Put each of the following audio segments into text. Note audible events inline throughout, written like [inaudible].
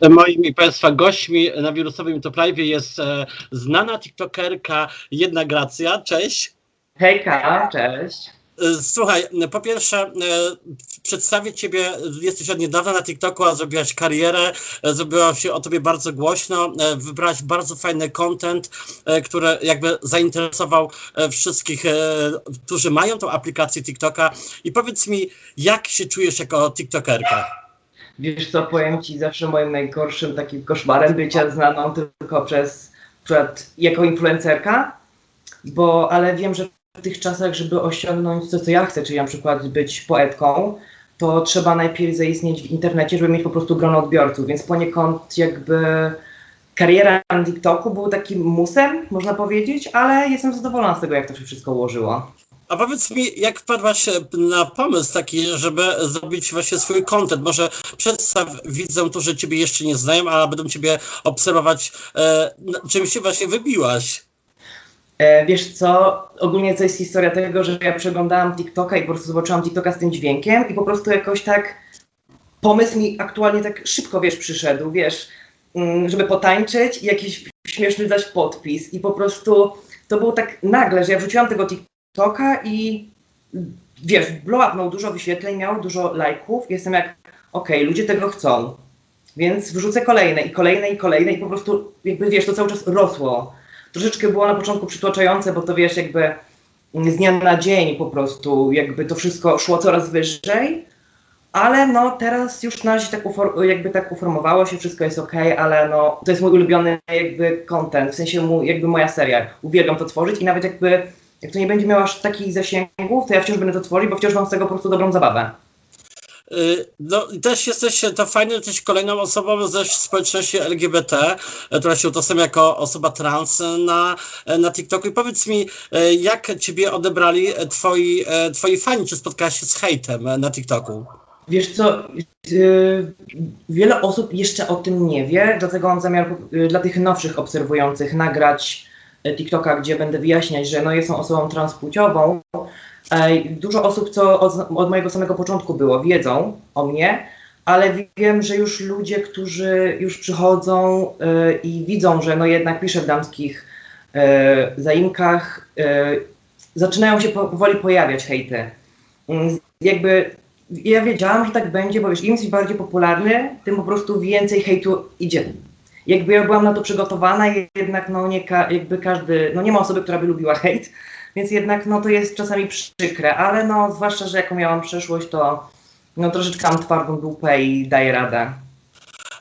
Moimi Państwa gośćmi na wirusowym Live jest e, znana tiktokerka Jedna Gracja. Cześć. Hejka, cześć. E, Słuchaj, po pierwsze e, przedstawię Ciebie, jesteś od niedawna na TikToku, a zrobiłaś karierę, e, zrobiło się o Tobie bardzo głośno, e, wybrałaś bardzo fajny content, który jakby zainteresował wszystkich, którzy mają tą aplikację TikToka i powiedz mi, jak się czujesz jako tiktokerka? Wiesz co, powiem ci, zawsze moim najgorszym takim koszmarem bycia znaną tylko przez, przed, jako influencerka, bo, ale wiem, że w tych czasach, żeby osiągnąć to, co ja chcę, czyli na przykład być poetką, to trzeba najpierw zaistnieć w internecie, żeby mieć po prostu grono odbiorców, więc poniekąd jakby kariera na TikToku był takim musem, można powiedzieć, ale jestem zadowolona z tego, jak to się wszystko ułożyło. A powiedz mi, jak wpadłaś na pomysł taki, żeby zrobić właśnie swój content? Może przedstaw widzom, którzy ciebie jeszcze nie znają, a będą ciebie obserwować, e, czym się właśnie wybiłaś. E, wiesz co, ogólnie to jest historia tego, że ja przeglądałam TikToka i po prostu zobaczyłam TikToka z tym dźwiękiem i po prostu jakoś tak pomysł mi aktualnie tak szybko, wiesz, przyszedł, wiesz, mm, żeby potańczyć i jakiś śmieszny dać podpis i po prostu to było tak nagle, że ja wrzuciłam tego TikToka i wiesz, blow up miał dużo wyświetleń, miał dużo lajków, jestem jak, okej, ludzie tego chcą, więc wrzucę kolejne i kolejne i kolejne i po prostu jakby, wiesz, to cały czas rosło. Troszeczkę było na początku przytłaczające, bo to wiesz, jakby z dnia na dzień po prostu, jakby to wszystko szło coraz wyżej, ale no teraz już na razie tak jakby tak uformowało się, wszystko jest ok, ale no to jest mój ulubiony jakby content, w sensie mój, jakby moja seria. Uwielbiam to tworzyć i nawet jakby jak to nie będzie miało aż takich zasięgów, to ja wciąż będę to tworzyć, bo wciąż mam z tego po prostu dobrą zabawę. Y, No i też jesteś, to fajne, jesteś kolejną osobą ze społeczności LGBT, e, która się utożsamia jako osoba trans na, e, na TikToku. I powiedz mi, e, jak ciebie odebrali twoi, twoi fani? Czy spotkałaś się z hejtem na TikToku? Wiesz co, yy, wiele osób jeszcze o tym nie wie, dlatego mam zamiar yy, dla tych nowszych obserwujących nagrać TikToka, gdzie będę wyjaśniać, że no jestem osobą transpłciową. Yy, dużo osób, co od, od mojego samego początku było, wiedzą o mnie, ale wiem, że już ludzie, którzy już przychodzą yy, i widzą, że no jednak piszę w damskich yy, zaimkach, zaczynają się po- powoli pojawiać hejty. Yy, jakby ja wiedziałam, że tak będzie, bo wiesz, im jesteś bardziej popularny, tym po prostu więcej hejtu idzie. Jakby ja byłam na to przygotowana, jednak no nie ka- jakby każdy, no nie ma osoby, która by lubiła hejt, więc jednak no to jest czasami przykre, ale no zwłaszcza, że jaką miałam przeszłość, to no troszeczkę mam twardą dupę i daję radę.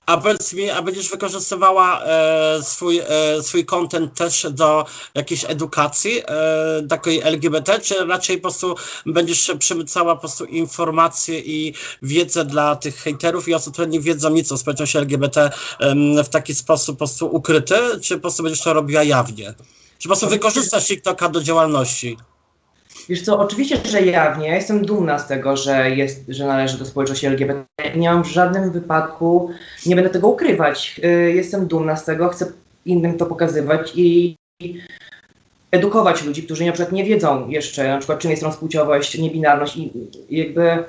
A powiedz mi, a będziesz wykorzystywała e, swój, e, swój content też do jakiejś edukacji e, takiej LGBT, czy raczej po prostu będziesz przemycała po prostu informacje i wiedzę dla tych hejterów i osób, które nie wiedzą nic o społeczności LGBT em, w taki sposób po prostu ukryty, czy po prostu będziesz to robiła jawnie? Czy po prostu wykorzystasz TikToka do działalności? Wiesz co, oczywiście, że jawnie. Ja jestem dumna z tego, że, jest, że należę do społeczności LGBT. Nie mam w żadnym wypadku, nie będę tego ukrywać. Y, Jestem dumna z tego, chcę innym to pokazywać i edukować ludzi, którzy na przykład nie wiedzą jeszcze, na przykład czym jest transpłciowość, niebinarność i jakby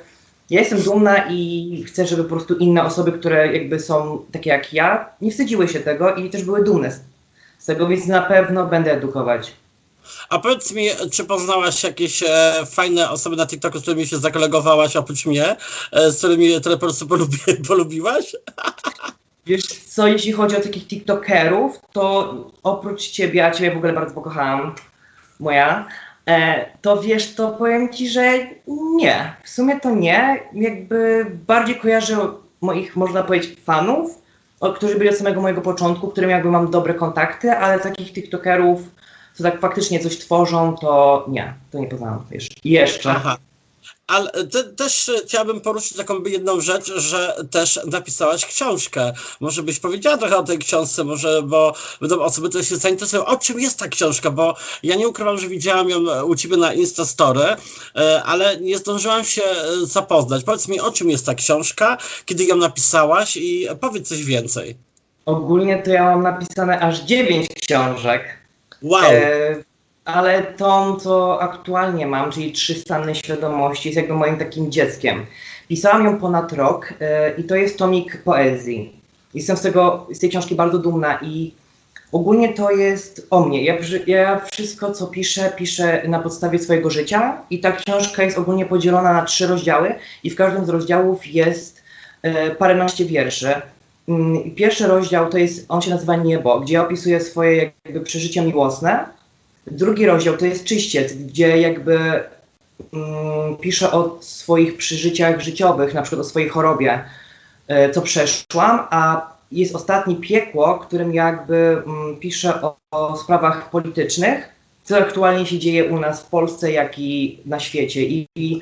ja jestem dumna i chcę, żeby po prostu inne osoby, które jakby są takie jak ja, nie wstydziły się tego i też były dumne z tego, więc na pewno będę edukować. A powiedz mi, czy poznałaś jakieś e, fajne osoby na TikToku, z którymi się zakolegowałaś oprócz mnie, e, z którymi które po prostu polubi, [laughs] polubiłaś? Wiesz co, jeśli chodzi o takich TikTokerów, to oprócz ciebie, a ciebie w ogóle bardzo pokochałam, moja, e, to wiesz, to powiem ci, że nie. W sumie to nie. Jakby bardziej kojarzę moich, można powiedzieć, fanów, którzy byli od samego mojego początku, którym jakby mam dobre kontakty, ale takich TikTokerów, co tak faktycznie coś tworzą, to nie, to nie poznałam jeszcze. Aha. Ale te, też chciałabym poruszyć taką jedną rzecz, że też napisałaś książkę. Może byś powiedziała trochę o tej książce, może, bo będą osoby, które się zainteresują, o czym jest ta książka, bo ja nie ukrywam, że widziałam ją u ciebie na Instastory, e, ale nie zdążyłam się e, zapoznać. Powiedz mi, o czym jest ta książka, kiedy ją napisałaś i powiedz coś więcej. Ogólnie to ja mam napisane aż dziewięć książek. Wow! E, ale tą, co aktualnie mam, czyli Trzy stany świadomości, jest jakby moim takim dzieckiem. Pisałam ją ponad rok e, i to jest tomik poezji. jestem z tego, z tej książki bardzo dumna i ogólnie to jest o mnie. Ja, ja wszystko, co piszę, piszę na podstawie swojego życia i ta książka jest ogólnie podzielona na trzy rozdziały i w każdym z rozdziałów jest e, paręnaście wierszy. Mm, Pierwszy rozdział to jest, on się nazywa Niebo, gdzie ja opisuję swoje jakby przeżycia miłosne. Drugi rozdział to jest Czyściec, gdzie jakby mm, piszę o swoich przeżyciach życiowych, na przykład o swojej chorobie, e, co przeszłam, a jest ostatni Piekło, którym jakby mm, piszę o, o sprawach politycznych, co aktualnie się dzieje u nas w Polsce, jak i na świecie. I, i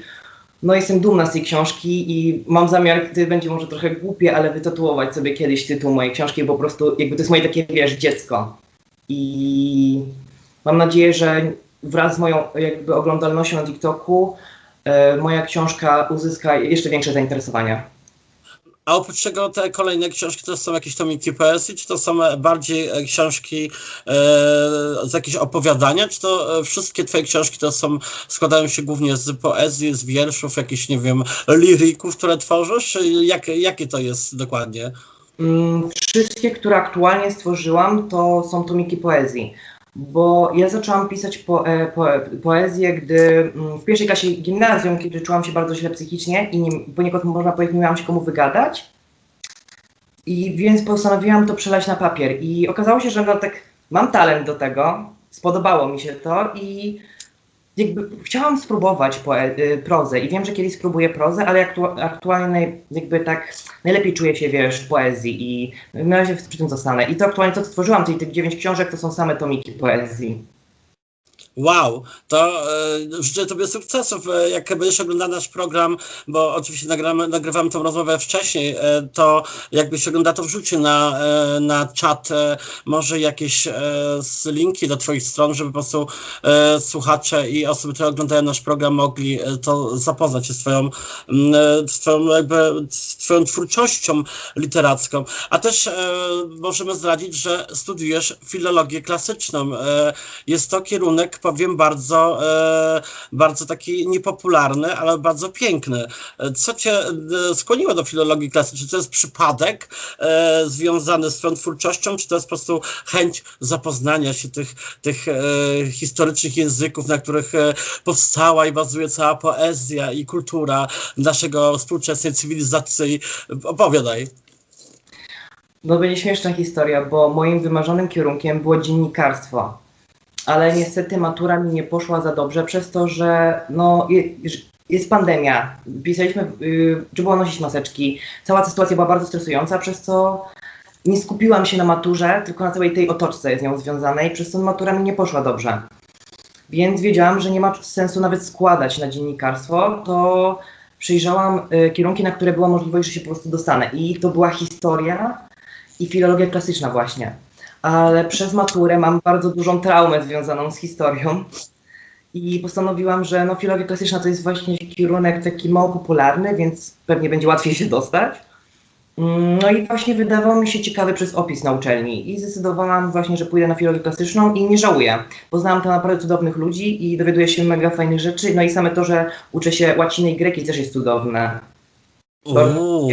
no jestem dumna z tej książki i mam zamiar, to będzie może trochę głupie, ale wytatuować sobie kiedyś tytuł mojej książki, po prostu jakby to jest moje takie, wiesz, dziecko. I mam nadzieję, że wraz z moją jakby oglądalnością na TikToku e, moja książka uzyska jeszcze większe zainteresowanie. A oprócz tego te kolejne książki to są jakieś tomiki poezji, czy to są bardziej e, książki e, z jakieś opowiadania, czy to e, wszystkie twoje książki to są, składają się głównie z poezji, z wierszów, jakichś, nie wiem, liryków, które tworzysz? Jak, jakie to jest dokładnie? Mm, Wszystkie, które aktualnie stworzyłam, to są tomiki poezji. Bo ja zaczęłam pisać po, e, po, poezję, gdy mm, w pierwszej klasie gimnazjum, kiedy czułam się bardzo źle psychicznie i nie, poniekąd można powiedzieć, nie miałam się komu wygadać. I więc postanowiłam to przelać na papier. I okazało się, że no, tak mam talent do tego, spodobało mi się to i jakby chciałam spróbować poe- prozę i wiem, że kiedyś spróbuję prozę, ale aktu- aktualnie jakby tak najlepiej czuję się, wiesz, w poezji i na razie przy tym zostanę. I to aktualnie co stworzyłam, czyli tych dziewięć książek, to są same tomiki poezji. Wow, to e, życzę Tobie sukcesów. E, jak będziesz oglądał nasz program, bo oczywiście nagramy, nagrywamy tą rozmowę wcześniej, e, to jakbyś oglądał to wrzucił na, e, na czat e, może jakieś e, linki do Twoich stron, żeby po prostu słuchacze i osoby, które oglądają nasz program mogli to zapoznać się z Twoją, z twoją, jakby, z twoją twórczością literacką. A też możemy zdradzić, że studiujesz filologię klasyczną. Jest to kierunek, powiem, bardzo, e, bardzo taki niepopularny, ale bardzo piękny. Co cię e, skłoniło do filologii klasycznej? Czy to jest przypadek e, związany z twoją twórczością, czy to jest po prostu chęć zapoznania się tych, tych historycznych języków, na których powstała i bazuje cała poezja i kultura naszego współczesnej cywilizacji? Opowiadaj. No będzie śmieszna historia, bo moim wymarzonym kierunkiem było dziennikarstwo. Ale niestety matura mi nie poszła za dobrze przez to, że no, je, jest pandemia. Pisaliśmy, trzeba było nosić maseczki. Cała ta sytuacja była bardzo stresująca, przez co nie skupiłam się na maturze, tylko na całej tej otoczce z nią związanej, przez co matura mi nie poszła dobrze. Więc wiedziałam, że nie ma sensu nawet składać na dziennikarstwo, to przyjrzałam y, kierunki, na które była możliwość, że się po prostu dostanę. I to była historia i filologia klasyczna właśnie. Ale przez maturę mam bardzo dużą traumę związaną z historią. I postanowiłam, że no, filologia klasyczna to jest właśnie kierunek taki mało popularny, więc pewnie będzie łatwiej się dostać. Mm, No i właśnie wydawał mi się ciekawy przez opis na uczelni i zdecydowałam właśnie, że pójdę na filologię klasyczną i nie żałuję. Poznałam tam naprawdę cudownych ludzi i dowiaduję się mega fajnych rzeczy. No i same to, że uczę się łaciny i greki też jest cudowne. Uuu.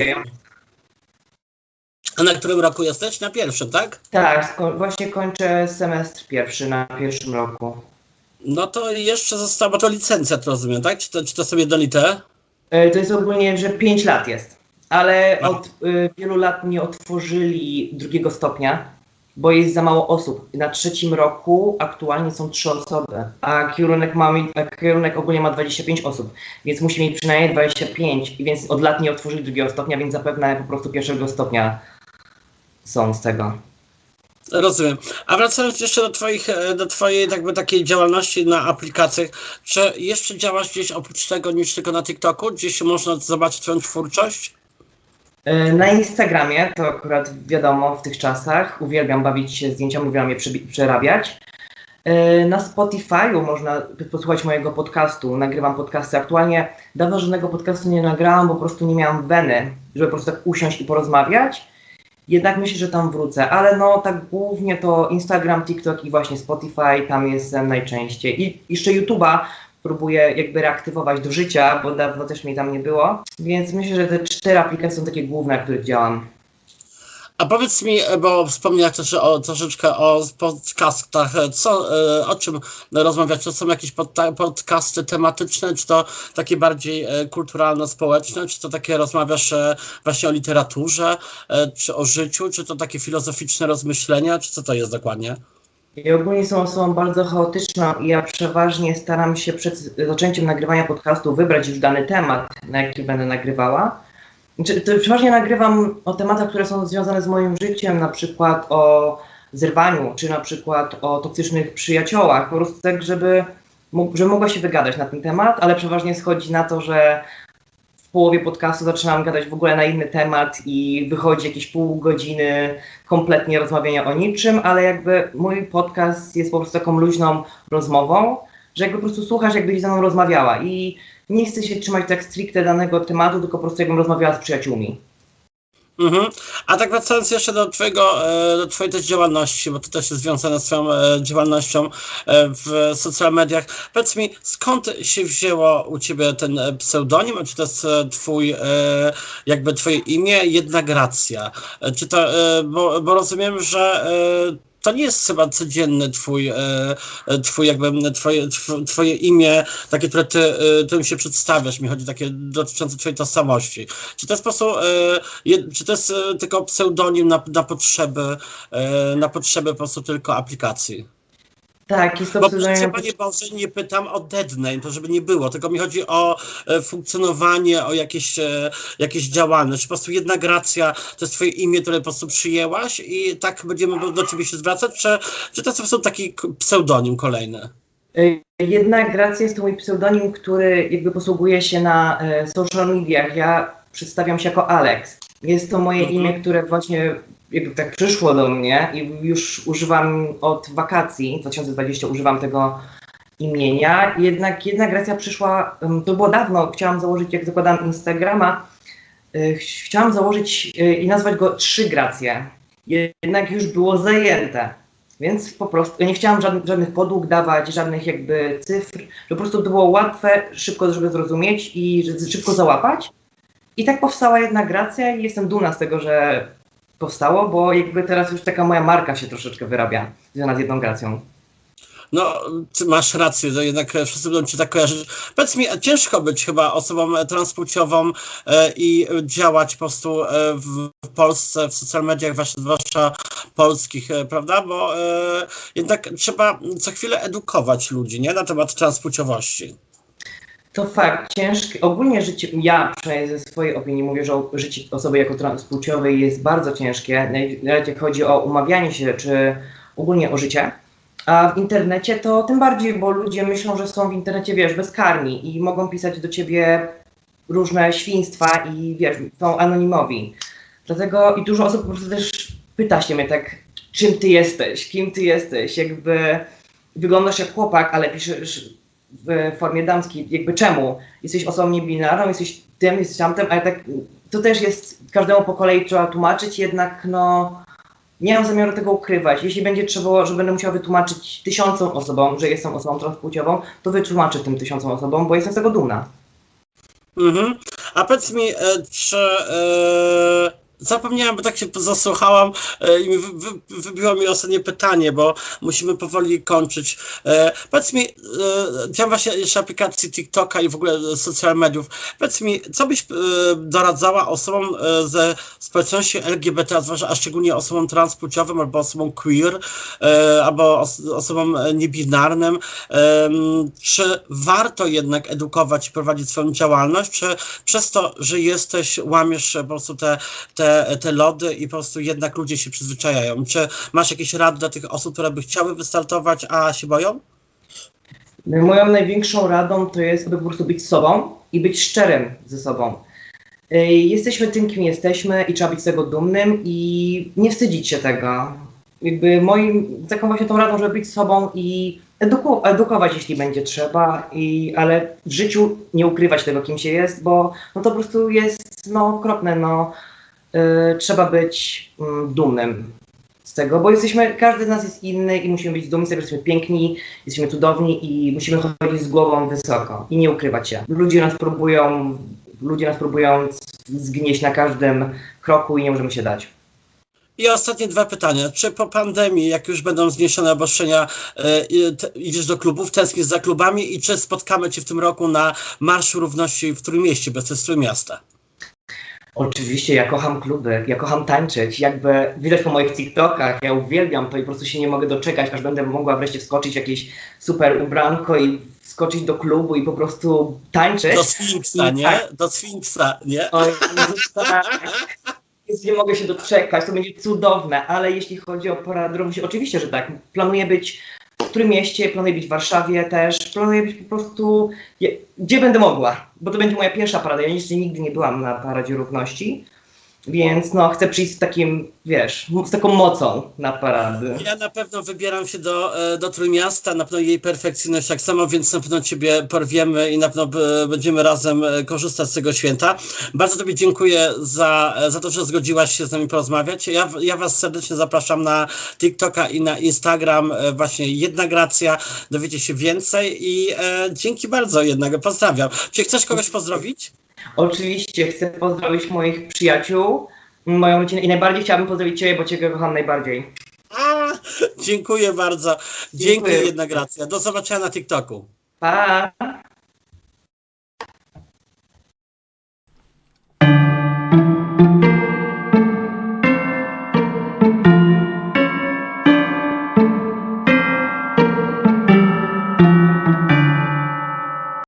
A na którym roku jesteś? Na pierwszym, tak? Tak, właśnie kończę semestr pierwszy na pierwszym roku. No to jeszcze została to licencja, to rozumiem, tak? Czy to, czy to są jednolite? E, To jest ogólnie, że 5 lat jest, ale od y, wielu lat nie otworzyli drugiego stopnia, bo jest za mało osób. Na trzecim roku aktualnie są 3 osoby, a kierunek, ma, a kierunek ogólnie ma 25 osób, więc musi mieć przynajmniej 25, i więc od lat nie otworzyli drugiego stopnia, więc zapewne po prostu pierwszego stopnia są z tego. Rozumiem. A wracając jeszcze do, twoich, e, do twojej jakby takiej działalności na aplikacjach, czy jeszcze działasz gdzieś oprócz tego niż tylko na TikToku? Gdzieś można zobaczyć twoją twórczość? E, Na Instagramie, to akurat wiadomo w tych czasach, uwielbiam bawić się zdjęciami, uwielbiam je przerabiać. E, Na Spotify'u można posłuchać mojego podcastu, nagrywam podcasty. Aktualnie dawno żadnego podcastu nie nagrałam, bo po prostu nie miałam weny, żeby po prostu tak usiąść i porozmawiać. Jednak myślę, że tam wrócę, ale no tak głównie to Instagram, TikTok i właśnie Spotify, tam jestem najczęściej. I jeszcze YouTube'a próbuję jakby reaktywować do życia, bo dawno też mnie tam nie było. Więc myślę, że te cztery aplikacje są takie główne, na których działam. A powiedz mi, bo wspomniałeś też o, troszeczkę o podcastach, co, e, o czym rozmawiać? To są jakieś podcasty tematyczne, czy to takie bardziej e, kulturalno-społeczne, czy to takie rozmawiasz e, właśnie o literaturze, czy o życiu, czy to takie filozoficzne rozmyślenia, czy co to jest dokładnie? Ja ogólnie jestem osobą bardzo chaotyczną i ja przeważnie staram się przed zaczęciem nagrywania podcastu wybrać już dany temat, na jaki będę nagrywała. Znaczy, przeważnie nagrywam o tematach, które są związane z moim życiem, na przykład o zerwaniu, czy na przykład o toksycznych przyjaciołach, po prostu tak, żeby, żeby mogła się wygadać na ten temat, ale przeważnie schodzi na to, że w połowie podcastu zaczynam gadać w ogóle na inny temat i wychodzi jakieś pół godziny kompletnie rozmawiania o niczym, ale jakby mój podcast jest po prostu taką luźną rozmową, że jakby po prostu słuchasz, jakbyś ze mną rozmawiała. I nie chcę się trzymać tak stricte danego tematu, tylko po prostu jakbym rozmawiała z przyjaciółmi. Mhm. A tak wracając jeszcze do twojego, e, do twojej też działalności, bo to też jest związane z twoją e, działalnością e, w social mediach. Powiedz mi, skąd się wzięło u ciebie ten pseudonim? Czy to jest twój, jakby twoje imię, jedna gracja? E, Czy to, bo, bo rozumiem, że to nie jest chyba codzienny twój, e, e, twój jakby, twoje, tw- twoje imię, takie, które ty, e, tym się przedstawiasz, mi chodzi takie dotyczące twojej tożsamości. Czy to jest po prostu, czy to jest tylko pseudonim na, na potrzeby, na potrzeby po prostu tylko aplikacji? Tak, jest to Bo proszę Panie Boże, nie pytam o dead name, to żeby nie było, tylko mi chodzi o e, funkcjonowanie, o jakieś, e, jakieś działalność. Po prostu jedna gracja to jest Twoje imię, które po prostu przyjęłaś i tak będziemy do Ciebie się zwracać, czy, czy to jest po prostu taki pseudonim kolejny? Y, Jednak Gracja jest to mój pseudonim, który jakby posługuje się na e, social mediach. Ja przedstawiam się jako Alex. Jest to moje Mhm. imię, które właśnie jakby tak przyszło do mnie i już używam od wakacji 2020 używam tego imienia. Jednak jedna Gracja przyszła, to było dawno, chciałam założyć, jak zakładałam Instagrama, ch- chciałam założyć y, i nazwać go Trzy Gracje. Jednak już było zajęte. Więc po prostu nie chciałam żadnych, podług dawać, żadnych jakby cyfr, po prostu to było łatwe, szybko, żeby zrozumieć i szybko załapać. I tak powstała jedna gracja i jestem dumna z tego, że powstało, bo jakby teraz już taka moja marka się troszeczkę wyrabia, związana z jedną gracją. No, masz rację, to jednak wszyscy będą cię tak kojarzyć. Powiedz mi, ciężko być chyba osobą transpłciową e, i działać po prostu e, w, Polsce, w social mediach, zwłaszcza- polskich, e, prawda? Bo jednak trzeba co chwilę edukować ludzi, nie? Na temat transpłciowości. To fakt, ciężkie. Ogólnie życie, ja przynajmniej ze swojej opinii mówię, że życie osoby jako transpłciowej jest bardzo ciężkie, nawet jak chodzi o umawianie się, czy ogólnie o życie. A w internecie to tym bardziej, bo ludzie myślą, że są w internecie, wiesz, bezkarni i mogą pisać do ciebie różne świństwa i wiesz, są anonimowi. Dlatego i dużo osób po prostu też pyta się mnie tak, czym ty jesteś, kim ty jesteś, jakby wyglądasz jak chłopak, ale piszesz w formie damskiej, jakby czemu? Jesteś osobą niebinarną, jesteś tym, jesteś tamtym, ale tak to też jest każdemu po kolei trzeba tłumaczyć, jednak no nie mam zamiaru tego ukrywać. Jeśli będzie trzeba, że będę musiała wytłumaczyć tysiącom osobom, że jestem osobą transpłciową, to wytłumaczę tym tysiącom osobom, bo jestem z tego dumna. Mhm. A powiedz mi, e, czy e, zapomniałem, bo tak się zasłuchałam e, i wy, wy, wybiło mi ostatnie pytanie, bo musimy powoli kończyć. E, powiedz mi, e, właśnie jeszcze aplikacji TikToka i w ogóle social mediów. Powiedz mi, co byś e, doradzała osobom e, ze społeczności LGBT, zwłaszcza, a szczególnie osobom transpłciowym albo osobom queer, e, albo os, osobom niebinarnym, czy warto jednak edukować i prowadzić swoją działalność, czy przez to, że jesteś, łamiesz po prostu te, te, te lody i po prostu jednak ludzie się przyzwyczajają? Czy masz jakieś rady dla tych osób, które by chciały wystartować, a się boją? Moją największą radą to jest, aby po prostu być sobą i być szczerym ze sobą. Y, Jesteśmy tym, kim jesteśmy i trzeba być z tego dumnym i nie wstydzić się tego. Jakby moim, taką właśnie tą radą, żeby być sobą i eduku, edukować, jeśli będzie trzeba, i, ale w życiu nie ukrywać tego, kim się jest, bo no to po prostu jest no, okropne. No, trzeba być mm, dumnym z tego, bo jesteśmy, każdy z nas jest inny i musimy być dumni z tego, że jesteśmy piękni, jesteśmy cudowni i musimy chodzić z głową wysoko i nie ukrywać się. Ludzie nas próbują, ludzie nas próbują zgnieść na każdym kroku i nie możemy się dać. I ostatnie dwa pytania. Czy po pandemii, jak już będą zniesione obostrzenia, i- te- idziesz do klubów, tęsknisz za klubami i czy spotkamy Cię w tym roku na Marszu Równości w Trójmieście, bez testu miasta? Oczywiście, ja kocham kluby, ja kocham tańczyć. Jakby widać po moich TikTokach, ja uwielbiam to i po prostu się nie mogę doczekać, aż będę mogła wreszcie wskoczyć w jakieś super ubranko i wskoczyć do klubu i po prostu tańczyć. Do Sfinksa, nie? Do Sfinksa, nie? Oj, tak. Więc nie mogę się doczekać, to będzie cudowne, ale jeśli chodzi o Paradę Równości, oczywiście, że tak. Planuję być którym mieście, planuję być w Warszawie też, planuję być po prostu gdzie będę mogła, bo to będzie moja pierwsza parada. Ja jeszcze nigdy nie byłam na Paradzie Równości, więc no chcę przyjść z takim, wiesz, z taką mocą na parady. Ja na pewno wybieram się do, e, do Trójmiasta, na pewno jej perfekcyjność tak samo, więc na pewno Ciebie porwiemy i na pewno e, będziemy razem e, korzystać z tego święta. Bardzo Tobie dziękuję za, za to, że zgodziłaś się z nami porozmawiać. Ja, ja Was serdecznie zapraszam na TikToka i na Instagram, właśnie Jedna Gracja, dowiecie się więcej i e, dzięki bardzo jednak, pozdrawiam. Czy chcesz kogoś pozdrowić? Oczywiście chcę pozdrowić moich przyjaciół, moją rodzinę i najbardziej chciałabym pozdrowić Ciebie, bo Ciebie kocham najbardziej. A, dziękuję bardzo. Dziękuję Dziękuję. Jedna Gracja. Do zobaczenia na TikToku. Pa!